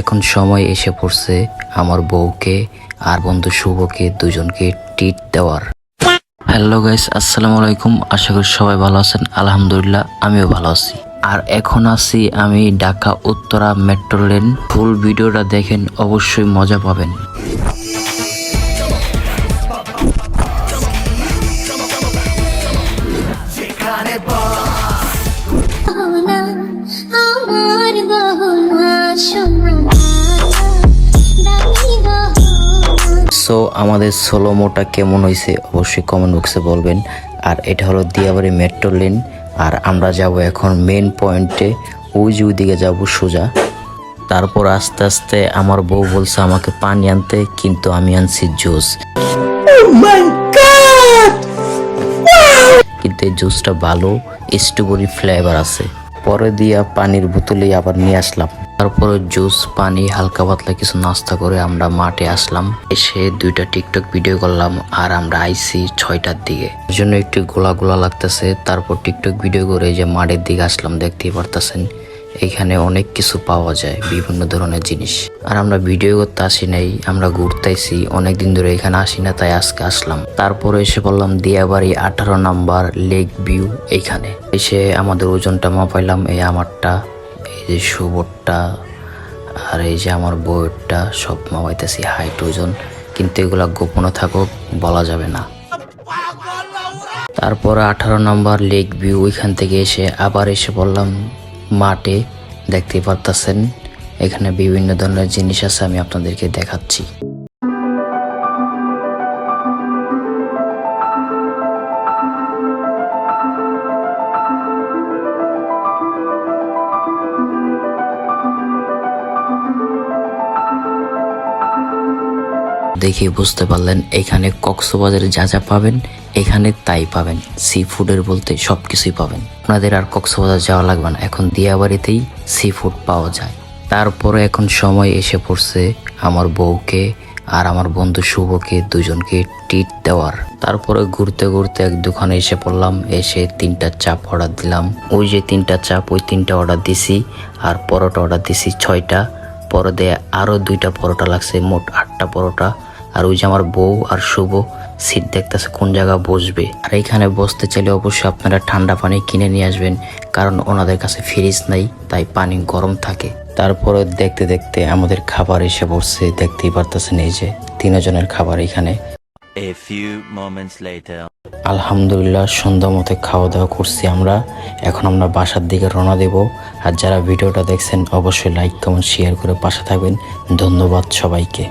এখন সময় এসে পড়ছে আমার বউকে আর বন্ধু শুভকে দুজনকে টিট দেওয়ার। হ্যালো গাইস আসসালামু আলাইকুম। আশা করি সবাই ভালো আছেন। আলহামদুলিল্লাহ, আমিও ভালো আছি। আর এখন আছি আমি Dhaka Uttara metro lane full ভিডিওটা দেখেন, অবশ্যই মজা পাবেন। সো আমাদের সোলোমোটা কেমন হয়েছে অবশ্যই কমেন্ট বক্সে বলবেন। আর এটা হলো দিয়াবাড়ি মেট্রো লেন আর আমরা যাব এখন মেন পয়েন্টে ওই যে ওইদিকে যাব সোজা। তারপর আস্তে আস্তে আমার বউ বলছে আমাকে পানি আনতে কিন্তু আমি আনছি জুস কিন্তু এই জুসটা ভালো স্ট্রবেরি ফ্লেভার আছে। পরে দিয়া পানির বোতলে আবার নিয়ে আসলাম। তারপর জুস, পানি, হালকা পাতলা কিছু নাস্তা করে আমরা মাঠে আসলাম। এসে দুইটা টিকটক ভিডিও করলাম আর আমরা আইসি ছয়টার দিকে। জন্য একটু গোলা গোলা লাগতেছে, তারপর টিকটক ভিডিও করে যে মাঠের দিকে আসলাম, দেখতেই পারতেছেন। এখানে অনেক কিছু পাওয়া যায়, বিভিন্ন ধরনের জিনিস। আর আমরা ভিডিও করতে আসি নাই, আমরা ঘুরতেছি, অনেকদিন ধরে এখানে আসি না, তাই আজকে আসলাম। তারপরে এসে বললাম, দিয়াবাড়ি আঠারো নাম্বার লেক ভিউ এইখানে এসে আমাদের ওজনটা মাপাইলাম, এই আমারটা, এই যে শুভরটা আর এই যে আমার বউয়েরটা সব মাপাইতেছি হাইট, ওজন। কিন্তু এগুলা গোপনে থাকুক, বলা যাবে না। তারপরে আঠারো নম্বর লেক ভিউ ওইখান থেকে এসে আবার এসে বললাম মাঠে দেখতে পারতেছেন। এখানে বিভিন্ন ধরনের জিনিস আছে, আমি আপনাদেরকে দেখাচ্ছি। দেখে বুঝতে পারলেন, এখানে কক্সবাজারে যা যা পাবেন এখানে তাই পাবেন। সি ফুডের বলতে সব কিছুই পাবেন। আপনাদের আর কক্সবাজার যাওয়া লাগবে না। এখন দিয়াবাড়িতেই সি ফুড পাওয়া যায়। তারপরে এখন সময় এসে পড়ছে আমার বউকে আর আমার বন্ধু শুভকে, দুজনকে টিট দেওয়ার। তারপরে ঘুরতে ঘুরতে এক দোকানে এসে পড়লাম, এসে তিনটা চাপ অর্ডার দিলাম। ওই যে তিনটা চাপ, ওই তিনটা অর্ডার দিছি আর পরোটা অর্ডার দিছি ছয়টা। পরে দিয়ে আরও দুইটা পরোটা লাগছে, মোট আটটা পরোটা। আর ওই যে আমার বউ আর শুভ সিট দেখতেছে কোন জায়গা বসবে। আর এখানে বসতে চাইলে অবশ্যই আপনারা ঠান্ডা পানি কিনে নিয়ে আসবেন কারণ ওনাদের কাছে ফ্রিজ নাই তাই পানি গরম থাকে। তারপরে দেখতে দেখতে আমাদের খাবার এসে পড়ছে দেখতেই পারতেছেন এই যে তিনজনের খাবার এখানে। A few moments later. আলহামদুলিল্লাহ সন্ধ্যা মতো খাওয়া দাওয়া করছি আমরা। এখন আমরা বাসার দিকে রওনা দেব। আর যারা ভিডিওটা দেখছেন অবশ্যই লাইক কমেন্ট শেয়ার করে পাশে থাকবেন। ধন্যবাদ সবাইকে।